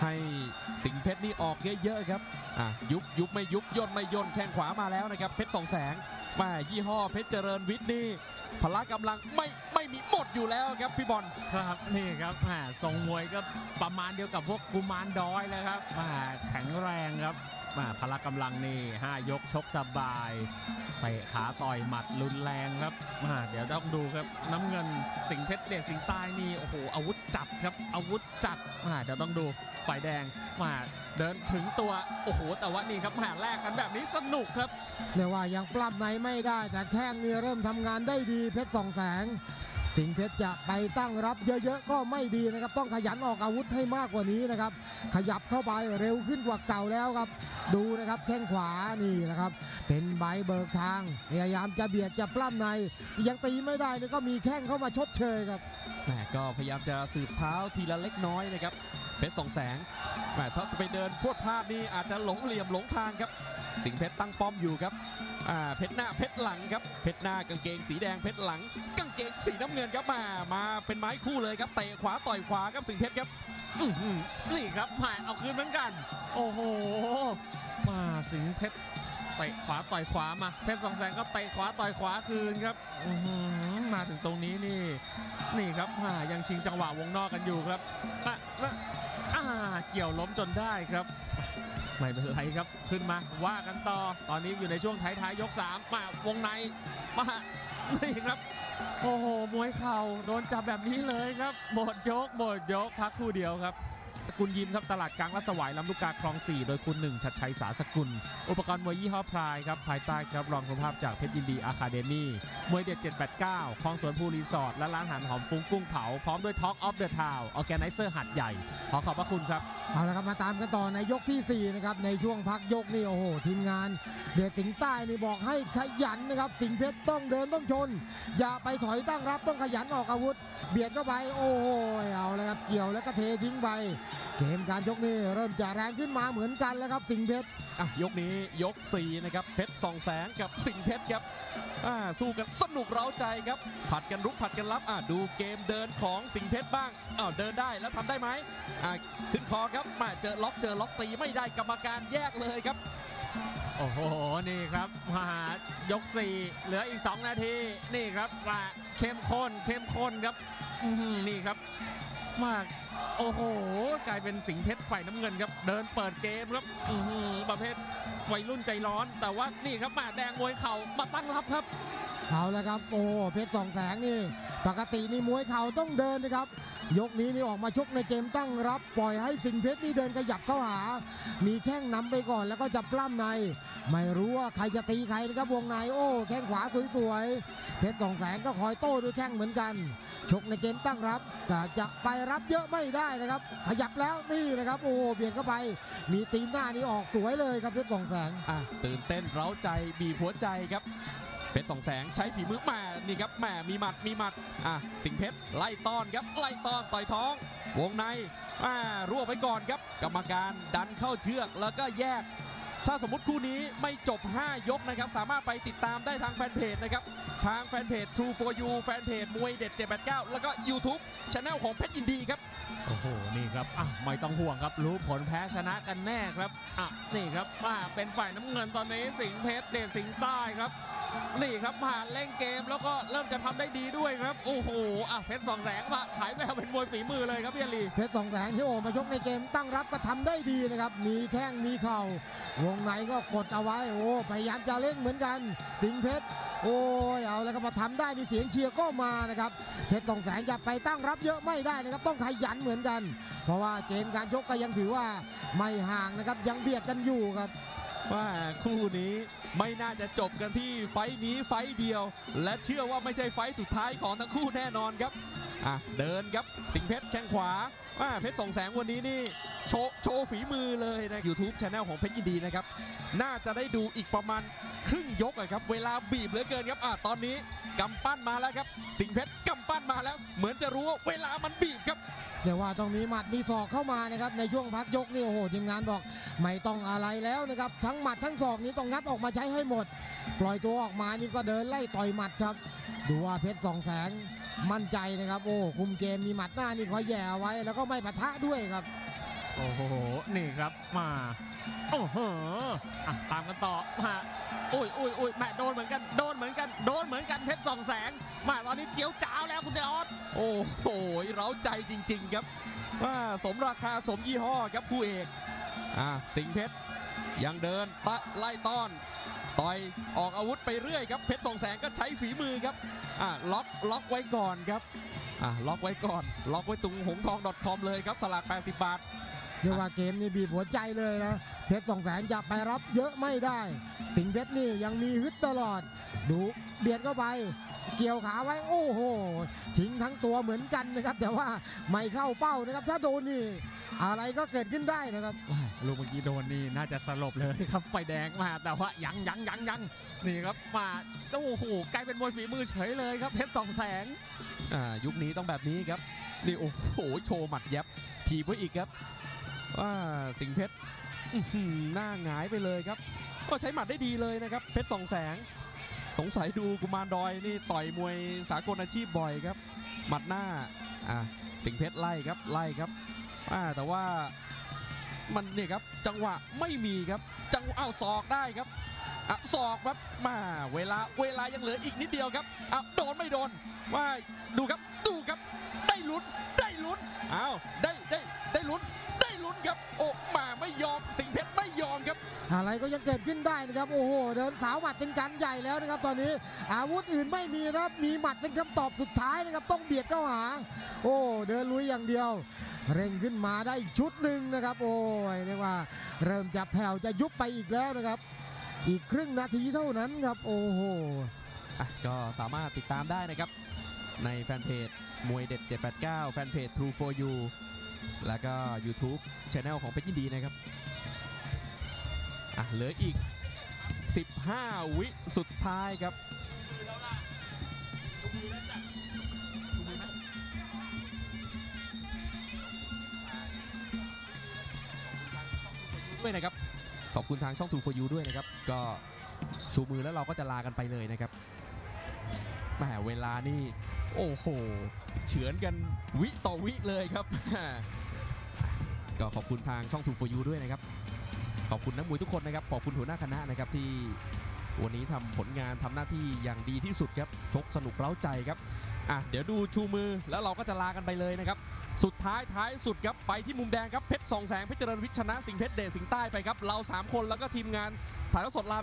ให้สิงห์เพชรนี่ออกเยอะๆครับอะยุบยุบไม่ยุบย่นไม่ย่นแข้งขวามาแล้วนะครับเพชรสองแสงแมายี่ห้อเพชรเจริญวิทย์นี่พละกำลังไม่ไม่มีหมดอยู่แล้วครับพี่บอลครับนี่ครับแหมทรงมวยก็ประมาณเดียวกับพวกกุมารดอยเลยครับแหมแข็งแรงครับ แหมพละกำลังนี่ห้ายกชกสบายเตะขาต่อยหมัดรุนแรงครับแหมเดี๋ยวต้องดูครับ น้ำเงินสิงเพชรเดชสิงใต้นี่โอ้โหอาวุธจัดครับอาวุธจัดแหมเดี๋ยวต้องดูฝ่ายแดงแหมเดินถึงตัวโอ้โหแต่ว่านี่ครับแหมแลกกันแบบนี้สนุกครับเรียกว่ายังปรับไหนไม่ได้ แต่แข้งนี่เริ่มทำงานได้ดีเพชรสองแสง สิงเพชรจะไปตั้งรับเยอะๆก็ไม่ดีนะครับ ต้องขยันออกอาวุธให้มากกว่านี้นะครับ ขยับเข้าไปเร็วขึ้นกว่าเก่าแล้วครับ ดูนะครับแข้งขวานี่นะครับ เป็นใบเบิกทางพยายามจะเบียดจะปล้ำในยังตีไม่ได้นี่ก็มีแข้งเข้ามาชดเชยครับแหมก็พยายามจะสืบเท้าทีละเล็กน้อยนะครับ เพชรสองแสงแหมถ้าไปเดินพรวดพลาดนี่อาจจะหลงเหลี่ยมหลงทางครับ สิงห์เพชรตั้งป้อมอยู่ครับอ่าเพชรหน้าเพชรหลังครับเพชรหน้ากางเกงสีแดงเพชรหลัง กางเกงสีน้ำเงินครับมามาเป็นไม้คู่เลยครับเตะขวาต่อยขวาครับสิงห์เพชรครับอื้อหือนี่ครับแหมเอาคืนเหมือนกัน โอ้โหมาสิงห์เพชรเตะขวาต่อยขวามา เพชรสองแสงก็เตะขวาต่อยขวาคืนครับอื้อหือ มาถึงตรงนี้นี่ นี่ครับยังชิงจังหวะวงนอกกันอยู่ครับอะอ่าเกี่ยวล้มจนได้ครับ ไม่เป็นไรครับขึ้นมาว่ากันต่อ ตอนนี้อยู่ในช่วงท้ายๆยก3มาวงในมานี่ครับ โอ้โหมวยเข่าโดนจับแบบนี้เลยครับหมดยกหมดยกพักคู่เดียวครับ คุณยิ้มครับตลาดกลางรัศวายลำลูกกาคลอง 4 โดยคุณหนึ่งชัดชัยสาสกุล อุปกรณ์มวยยี่ห้อพรายครับภายใต้ครับรองคุณภาพจากเพชรยินดีอะคาเดมี่มวยเด็ด 789คลองสวนภูรีสอร์ทและร้านอาหารหอมฟุ้งกุ้งเผา พร้อมด้วย Talk of the Town ออแกไนเซอร์หัดใหญ่ ขอขอบพระคุณครับเอาละครับมาตามกันต่อในยกทีสี่4 นะครับ ในช่วงพักยกนี่โอ้โหทีมงาน เดชสิงห์ใต้นี่บอกให้ขยันนะครับสิงห์เพชรต้องเดินต้องชน อย่าไปถอยตั้งรับต้องขยันออกอาวุธ เบียดเข้าไปโอ้โห เอาเลยครับเกี่ยวแล้วก็เททิ้งไปเกมการยกนี่เริ่มจะแรงขึ้นมาเหมือนกันแล้วครับสิงห์เพชรอะยกนี้ยก4นะครับเพชรสองแสงกับสิงห์เพชรครับอ่าสู้กันสนุกเร้าใจครับ ผัดกันรุกผัดกันรับอะดูเกมเดินของสิงห์เพชรบ้างอ้าวเดินได้แล้วทำได้ไหมอ่าขึ้นคอครับมาเจอล็อกเจอล็อกตีไม่ได้กรรมการแยกเลยครับโอ้โห นี่ครับมายก 4 เหลืออีก 2 นาที นี่ครับมาเข้มข้นเข้มข้นครับอื้อหือนี่ครับ มาก โอ้โห กลายเป็นสิงเพชรฝ่ายน้ำเงินครับ เดินเปิดเกมครับอื้อหือประเภทวัยรุ่นใจร้อน แต่ว่านี่ครับมาแดงมวยเข่ามาตั้งรับครับ เอาละครับ โอ้เพชรสองแสงนี่ ปกตินี่มวยเข่าต้องเดินนะครับ ยกนี้นี่ออกมาชกในเกมตั้งรับ ปล่อยให้สิงเพชรนี่เดินขยับเข้าหา มีแข้งนำไปก่อนแล้วก็จะปล้ำใน ไม่รู้ว่าใครจะตีใครนะครับวงในโอ้แข้งขวาสวยๆเพชรสองแสงก็คอยโต้ด้วยแข้งเหมือนกัน ชกในเกมตั้งรับแต่จะไปรับเยอะไม่ได้นะครับ ขยับแล้วนี่นะครับโอ้เบียดเข้าไป มีตีนหน้านี่ออกสวยเลยครับเพชรสองแสงอะตื่นเต้นเร้าใจบีบหัวใจครับ เพชรสองแสงใช้ฝีมือแหม่นี่ครับแหม่มีหมัดมีหมัดอะสิงเพชรไล่ต้อนครับไล่ต้อนต่อยท้อง วงในอ่ารวบไปก่อนครับ กรรมการดันเข้าเชือกแล้วก็แยก ถ้าสมมติคู่นี้ไม่จบ 5 ยกนะครับ สามารถไปติดตามได้ทางแฟนเพจนะครับทางแฟนเพจ True for You แฟนเพจมวยเด็ด 789 แล้วก็ YouTube Channel ของเพชรยินดีครับ โอ้โห นี่ครับ อะ ไม่ต้องห่วงครับ รู้ผลแพ้ชนะกันแน่ครับ อะ นี่ครับมาเป็นฝ่ายน้ำเงินตอนนี้ สิงห์เพชร เดชสิงห์ใต้ครับ นี่ครับผ่านเล่นเกมแล้วก็เริ่มจะทำได้ดีด้วยครับ โอ้โห อะ เพชรสองแสงมาฉายแววเป็นมวยฝีมือเลยครับพี่อลีเพชรสองแสงที่โอมาชกในเกมตั้งรับก็ทำได้ดีนะครับ มีแข้งมีเข่าวงในก็กดเอาไว้ โอ้ พยายามจะเล่นเหมือนกัน สิงห์เพชร โอ้ยเอาแล้วก็มาทำได้นี่เสียงเชียร์ก็มานะครับเพชรสองแสงจะไปตั้งรับเยอะไม่ได้นะครับต้องขยันเหมือนกัน เพราะว่าเกมการชกก็ยังถือว่าไม่ห่างนะครับยังเบียดกันอยู่ครับว่าคู่นี้ไม่น่าจะจบกันที่ไฟนี้ไฟเดียว และเชื่อว่าไม่ใช่ไฟสุดท้ายของทั้งคู่แน่นอนครับอะเดินครับสิงเพชรแข้งขวาว่าเพชรสองแสงวันนี้นี่โชว์โชว์ฝีมือเลยนะ YouTube c h anel ของเพชรยินดีนะครับ น่าจะได้ดูอีกประมาณครึ่งยกอะครับ เวลาบีบเหลือเกินครับอะตอนนี้กำปั้นมาแล้วครับ สิงห์เพชรกำปั้นมาแล้ว เหมือนจะรู้ว่าเวลามันบีบครับ เดี๋ยวว่าต้องมีหมัดมีศอกเข้ามานะครับในช่วงพักยกนี่โอ้โหทีมงานบอกไม่ต้องอะไรแล้วนะครับทั้งหมัดทั้งศอกนี้ต้องงัดออกมาใช้ให้หมด ปล่อยตัวออกมานี่ก็เดินไล่ต่อยหมัดครับดูว่าเพชรสองแสงมั่นใจนะครับ โอ้คุมเกมมีหมัดหน้านี่คอยแย่เอาไว้ แล้วก็ไม่ปะทะด้วยครับ โอ้โห นี่ครับมาโอ้โหอะตามกันต่อมาอุ้ยอุ้ยอุ้ยแม่โดนเหมือนกัน โดนเหมือนกัน โดนเหมือนกัน เพชรสองแสงมาตอนนี้เจียวจ้าวแล้วคุณเดออสโอ้โห เร้าใจจริง ๆ ครับว่าสมราคาสมยี่ห้อครับคู่เอก อ่า สิงห์เพชรยังเดินตะไล่ต้อน ต่อยออกอาวุธไปเรื่อยครับเพชรสองแสงก็ใช้ฝีมือครับอ่าล็อกล็อกไว้ก่อนครับอ่าล็อกไว้ก่อน ล็อกไว้ตรงหงทอง .com เลยครับสลาก 80 บาท เรียกว่าเกมนี้บีบหัวใจเลยนะเพชรสองแสนจะไปรับเยอะไม่ได้ สิงเพชรนี่ยังมีฮึดตลอด ดูเบียดเข้าไป เกี่ยวขาไว้โอ้โหทิ้งทั้งตัวเหมือนกันนะครับ แต่ว่าไม่เข้าเป้านะครับ ถ้าโดนนี่อะไรก็เกิดขึ้นได้นะครับ ลูกเมื่อกี้โดนนี่น่าจะสลบเลยครับไฟแดงมาแต่ว่ายังยังยังยังนี่ครับมาโอ้โหกลายเป็นมวยฝีมือเฉยเลยครับเพชรสองแสงอ่ายุคนี้ต้องแบบนี้ครับนี่โอ้โหโชว์หมัดยับถีบไว้อีกครับว่าสิงเพชรหน้าหงายไปเลยครับ ก็ใช้หมัดได้ดีเลยนะครับ เพชรสองแสง สงสัยดูกุมารดอยนี่ต่อยมวยสากลอาชีพบ่อยครับ หมัดหน้าอ่าสิงเพชรไล่ครับไล่ครับอ่าแต่ว่า มันเนี่ยครับจังหวะไม่มีครับ จังหวะอ้าศอกได้ครับอะศอกครับมาเวลาเวลายังเหลืออีกนิดเดียวครับอะโดนไม่โดนว่าดูครับดูครับ ได้ลุ้นได้ลุ้นอ้าวได้ได้ได้ลุ้น ลุ้นครับโอ้มาไม่ยอมสิงห์เพชรไม่ยอมครับ อะไรก็ยังเกิดขึ้นได้นะครับโอ้โหเดินสาวหมัดเป็นการใหญ่แล้วนะครับ ตอนนี้อาวุธอื่นไม่มีนะครับมีหมัดเป็นคำตอบสุดท้ายนะครับต้องเบียดเข้าหา โอ้เดินลุยอย่างเดียว เร่งขึ้นมาได้อีกชุดหนึ่งนะครับ โอ้ยเรียกว่า เริ่มจะแผ่วจะยุบไปอีกแล้วนะครับ อีกครึ่งนาทีเท่านั้นครับโอ้โหอะก็สามารถติดตามได้นะครับ ในแฟนเพจมวยเด็ด 789 แฟนเพจ True for You แล้วก็ YouTube Channel ของเพชรยินดีนะครับ อะเหลืออีก 15 วิสุดท้ายครับด้วยนะครับ ขอบคุณทางช่อง True for You ด้วยนะครับ ก็ชูมือแล้วเราก็จะลากันไปเลยนะครับแหมเวลานี่ โอ้โห เฉือนกันวิต่อวิเลยครับ ก็ขอบคุณทางช่อง True for You ด้วยนะครับ ขอบคุณนักมวยทุกคนนะครับ ขอบคุณหัวหน้าคณะนะครับที่วันนี้ทำผลงานทำหน้าที่อย่างดีที่สุดครับชกสนุกเร้าใจครับอะเดี๋ยวดูชูมือแล้วเราก็จะลากันไปเลยนะครับ สุดท้ายท้ายสุดครับไปที่มุมแดงครับเพชรสองแสงเพชรเจริญวิชนะสิงห์เพชรเดชสิงห์ใต้ไปครับเรา 3 คนแล้วก็ทีมงานถ่ายทอดสดลา